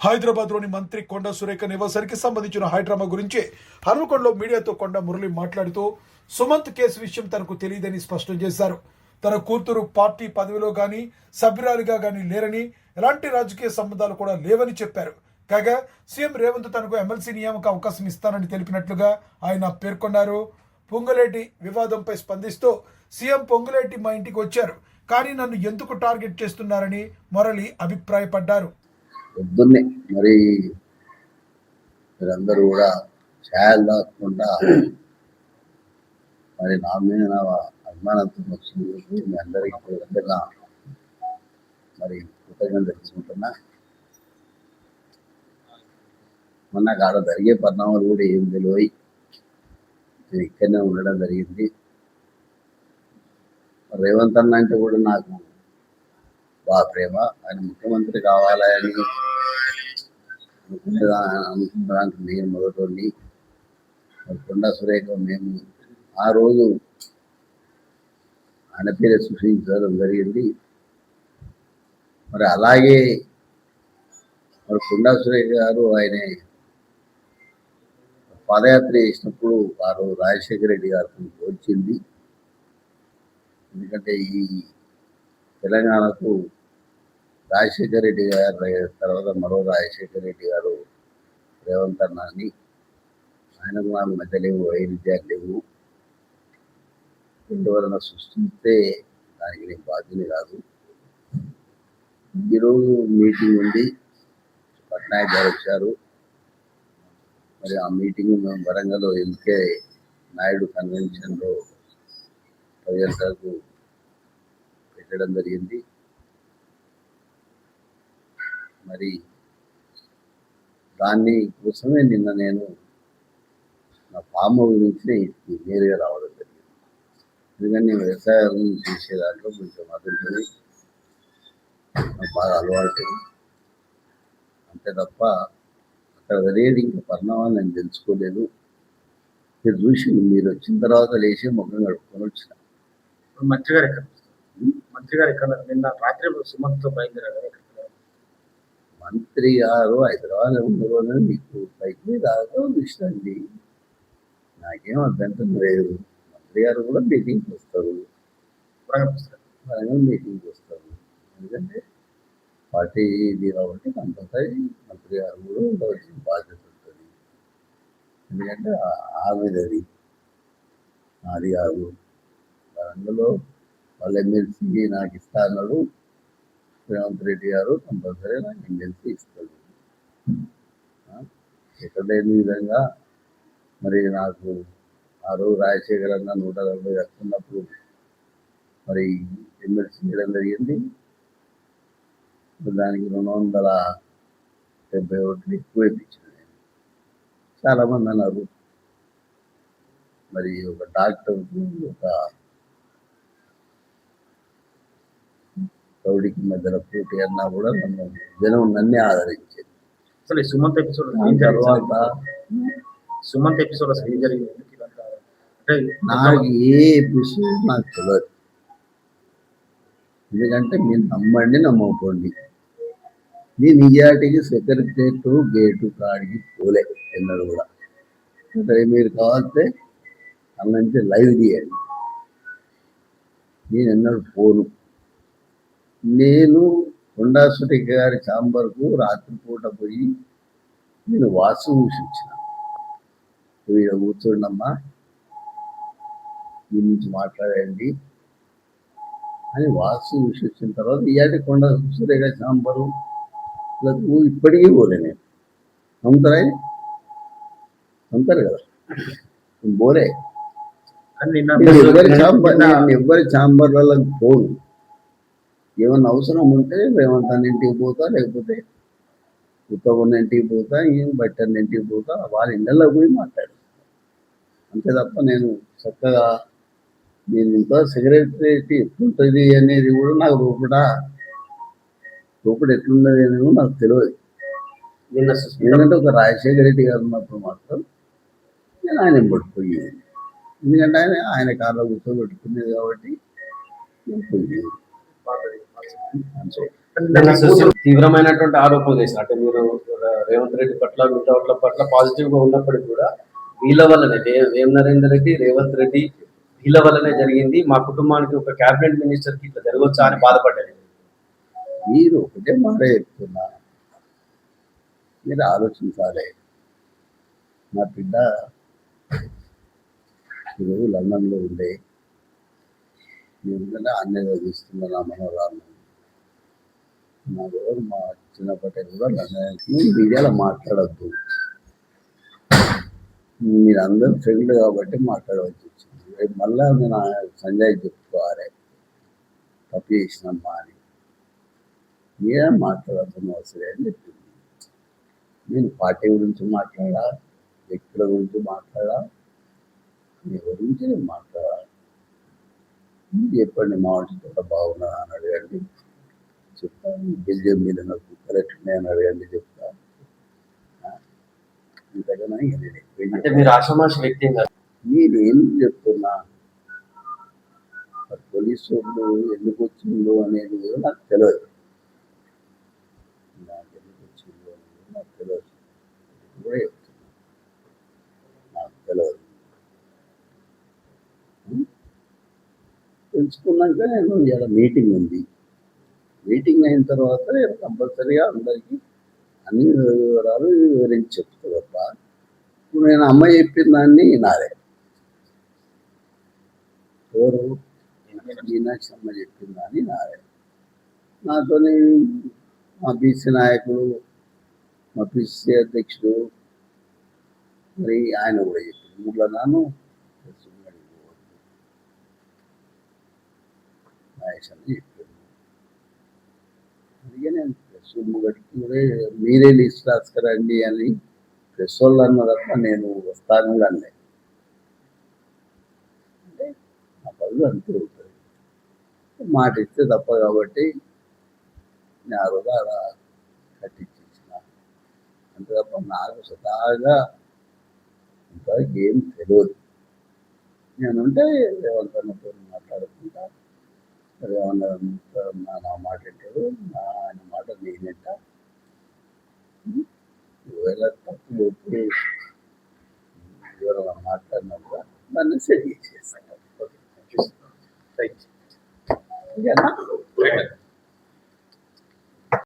హైదరాబాద్లోని మంత్రి కొండ సురేఖ నివాసానికి సంబంధించిన హైడ్రామా గురించి హనుమకొండలో మీడియాతో కొండ మురళి మాట్లాడుతూ సుమంత్ కేసు విషయం తనకు తెలియదని స్పష్టం చేశారు. తన కూతురు పార్టీ పదవిలో గాని సభ్యురాలిగా గాని లేరని ఎలాంటి రాజకీయ సంబంధాలు కూడా లేవని చెప్పారు. కాగా సీఎం రేవంత్ తనకు ఎమ్మెల్సీ నియామక అవకాశం ఇస్తానని తెలిపినట్లుగా ఆయన పేర్కొన్నారు. పొంగులేటి వివాదంపై స్పందిస్తూ సీఎం పొంగులేటి మా ఇంటికి వచ్చారు కానీ నన్ను ఎందుకు టార్గెట్ చేస్తున్నారని మురళి అభిప్రాయపడ్డారు. పొద్దున్నే మరి మీరందరూ కూడా ఛాయలు దాక్కుండా మరి నా మీద నా అభిమానంతో వచ్చినందుకు మీ అందరికీ మరి కృతజ్ఞత తెలుసుకుంటున్నా. మొన్న కాడ జరిగే పరిణామాలు కూడా ఏం తెలివై నేను ఇక్కడనే ఉండడం జరిగింది. రేవంత్ అన్న అంటే కూడా నాకు బాగా ప్రేమ ఆయన ముఖ్యమంత్రి కావాలని అనుకున్నదానికి నేను మొదటి మరి కొండా సురేఖ మేము ఆ రోజు ఆయన పేరే సృష్టించడం జరిగింది. మరి అలాగే మరి కొండా సురేఖ గారు ఆయన పాదయాత్ర చేసినప్పుడు వారు రాజశేఖర రెడ్డి గారికి వచ్చింది ఎందుకంటే ఈ తెలంగాణకు రాజశేఖర రెడ్డి గారు తర్వాత మరో రాజశేఖర రెడ్డి గారు రేవంత్ అన్నాని ఆయన నాకు మధ్య లేవు వైరుధ్యాలు లేవు. ఎవరైనా సృష్టిస్తే దానికి నేను బాధ్యత కాదు. ఈరోజు మీటింగ్ ఉంది. పట్నాయక్ గారు వచ్చారు. మరి ఆ మీటింగ్ మేము వరంగల్లో ఎల్కే నాయుడు కన్వెన్షన్లో ప్రజలకు పెట్టడం జరిగింది. మరి దాన్ని కోసమే నిన్న నేను నా ఫామ్ గురించి నేరుగా రావడం జరిగింది. ఎందుకంటే నేను వ్యవసాయం చేసే దాంట్లో కొంచెం అదుంటుంది. నాకు బాగా అలవాటు. అంతే తప్ప అక్కడ జరిగేది ఇంకా పరిణామాలు నేను తెలుసుకోలేదు. మీరు చూసి మీరు వచ్చిన తర్వాత లేచి ముఖం కడుక్కొని వచ్చిన. మంత్రి గారు ఎక్కడ మంత్రి గారు ఎక్కడ నిన్న రాత్రి సుమంత్తో బయలుదేరారు మంత్రి గారు హైదరాబాద్ ఉండగానే మీకు పైకి రాదు ఇష్టండి నాకేం అభ్యంతరం లేదు. మంత్రి గారు కూడా మీటింగ్కి వస్తారు. వరంగల్ మీటింగ్కి వస్తారు. ఎందుకంటే పార్టీ ఇది కాబట్టి కంపల్సరీ మంత్రి గారు కూడా ఉండవలసిన బాధ్యత ఉంటుంది. ఎందుకంటే ఆవిడది నాది కాదు. వరంగల్లో వాళ్ళ ఎమ్మెల్సీ నాకు ఇస్తా అన్నాడు. రేవంత్ రెడ్డి గారు కంపల్సరీ నాకు ఎమ్మెల్సీ ఇస్తాడు ఇక్కడ ఎక్కడ లేని విధంగా మరి నాకు ఆ రోజు రాజశేఖర్ అన్న నూట నలభై వస్తున్నప్పుడు మరి ఎమ్మెల్సీ చేయడం జరిగింది. దానికి రెండు వందల డెబ్బై ఓట్లు ఎక్కువ ఇప్పించిన నేను చాలామంది అన్నారు. మరి ఒక డాక్టర్ ఒక కౌడికి మధ్యలో పోటీ అన్నా కూడా నన్ను జనం నన్నే ఆదరించింది. అసలు సుమంత్ ఎపిసోడ్ తర్వాత సుమంత్ ఎపిసోడ్ అసలు ఏం జరిగింది? నాకు ఏ ఎపిసోడ్ నాకు తెలియదు ఎందుకంటే మీరు నమ్మండి నమ్మకపోండి. నీ నిజాటికి సెక్రటరేట్ గేటు కాడికి పోలే ఎన్నడు కూడా. అంటే మీరు కావాలంటే అన్న నుంచి లైవ్ తీయండి. నేను ఎన్నడు పోను. నేను కొండాసుటి గారి చాంబర్కు రాత్రిపూట పోయి నేను వాసు చూసిన వీడు కూర్చోండమ్మా దీని నుంచి మాట్లాడండి అని వాసు వచ్చిన తర్వాత ఇయాటి కొండ సురేఖ చాంబరు లకు ఇప్పటికీ పోలే నేను. నమ్ముతారా? నమ్ముతారు కదా. పోలే. ఎవరి చాంబర్ ఎవరి చాంబర్లకు పోను. ఏమన్నా అవసరం ఉంటే రేవంత్ అన్న ఇంటికి పోతా లేకపోతే ఉత్తమ ఇంటికి పోతా ఏం బట్టన్న ఇంటికి పోతా వాళ్ళ ఇళ్ళల్లో పోయి మాట్లాడు. అంతే తప్ప నేను చక్కగా నేను ఇంత సెక్రటరీ ఎట్లుంటుంది అనేది కూడా నాకు రూపడ రూపడ ఎట్లున్నది అనేది కూడా నాకు తెలియదు. ఎందుకంటే ఒక రాజశేఖర రెడ్డి గారు ఉన్నప్పుడు మాత్రం నేను ఆయన పట్టుకుపోయేది. ఎందుకంటే ఆయన ఆయన కార్లో కూర్చోబెట్టుకునేది కాబట్టి నేను పోయేది పాతది. అంతే నిన్న సుశీల్ తీవ్రమైనటువంటి ఆరోపణలు చేశారు. అంటే మీరు రేవంత్ రెడ్డి పట్ల మిగతా పట్ల పాజిటివ్గా ఉన్నప్పటికీ కూడా వీళ్ళ వల్లనే వే- వేం నరేందర్ రెడ్డి రేవంత్ రెడ్డి వీళ్ళ వల్లనే జరిగింది. మా కుటుంబానికి ఒక కేబినెట్ మినిస్టర్కి ఇట్లా జరగవచ్చా అని బాధపడ్డారు. మీరు ఒకటే మాట చెప్తున్నా. మీరు ఆలోచించాలి. నా బిడ్డ ఈరోజు లండన్లో ఉండే నేను అన్నీ నా మనోరాలు నా ఎవరు మా చిన్నప్పటి కూడా మీడియాలో మాట్లాడద్దు. మీరు అందరూ ఫ్రెండ్ కాబట్టి మాట్లాడవచ్చు రేపు మళ్ళా నేను సంజయ్ చెప్పుకోవాలి. తప్పు చేసినమ్మా అని. మీరే మాట్లాడద్దు అవసరం అని చెప్పింది. నేను పార్టీ గురించి మాట్లాడా? వ్యక్తుల గురించి మాట్లాడా? మీ గురించి నేను మాట్లాడాలి చెప్పండి మా వంట బాగున్నా అని అడగండి. చెప్తాను బెల్జియం మీద నాకు కుక్కలు ఎట్లున్నాయని అడగండి చెప్తా. ఆ? ఇంతకన్నా ఇక నేను ఎక్కువేం అంటే మీరు ఆషమాష వ్యక్తి ఏం. నేనేం చెప్తున్నా? పోలీసు వాళ్ళు ఎందుకు వచ్చిందో అనేది నాకు తెలియదు నాకు ఎందుకు వచ్చిందో అనేది నాకు తెలియదు ఇది కూడా చెప్తున్నా నాకు తెలియదు ఉం? తెలుసుకున్నాక నేను ఇలా మీటింగ్ ఉంది. మీటింగ్ అయిన తర్వాత నేను కంపల్సరీగా అందరికీ అన్ని వివరాలు వివరించి చెప్తా తప్ప ఇప్పుడు నేను అమ్మ చెప్పిన దాన్ని నాదే. ఎవరు? మీనాక్షి అమ్మ చెప్పిన దాన్ని నాదే. నాతోని మా బీసీ నాయకుడు మా పిసి అధ్యక్షుడు మరి ఆయన కూడా చెప్పింది ముగ్గుల నాను నాయస్ అని అందుకే నేను మీరే లిస్ట్ రాసుకురండి అని ప్రెస్ వాళ్ళు అన్న తప్ప నేను వస్తాను కూడా అంటే నా పనులు అంటూ ఉంటుంది మాట ఇస్తే తప్ప కాబట్టి నేను ఆ రోజు అలా కట్టించేసిన అంతే తప్ప నాకు సదాగా ఇంకా ఏం తెలియదు నేనుంటే రేవంతన్నతో మాట్లాడుకుంటా రేవన్న నా మాట వింటాడు ఆయన మాట నేనంట ఒకవేళ తప్పు ఎప్పుడు ఎవరైనా మాట్లాడినప్పుడు దాన్ని సెట్ చేసేస్తాను రైట్ ఓకేనా?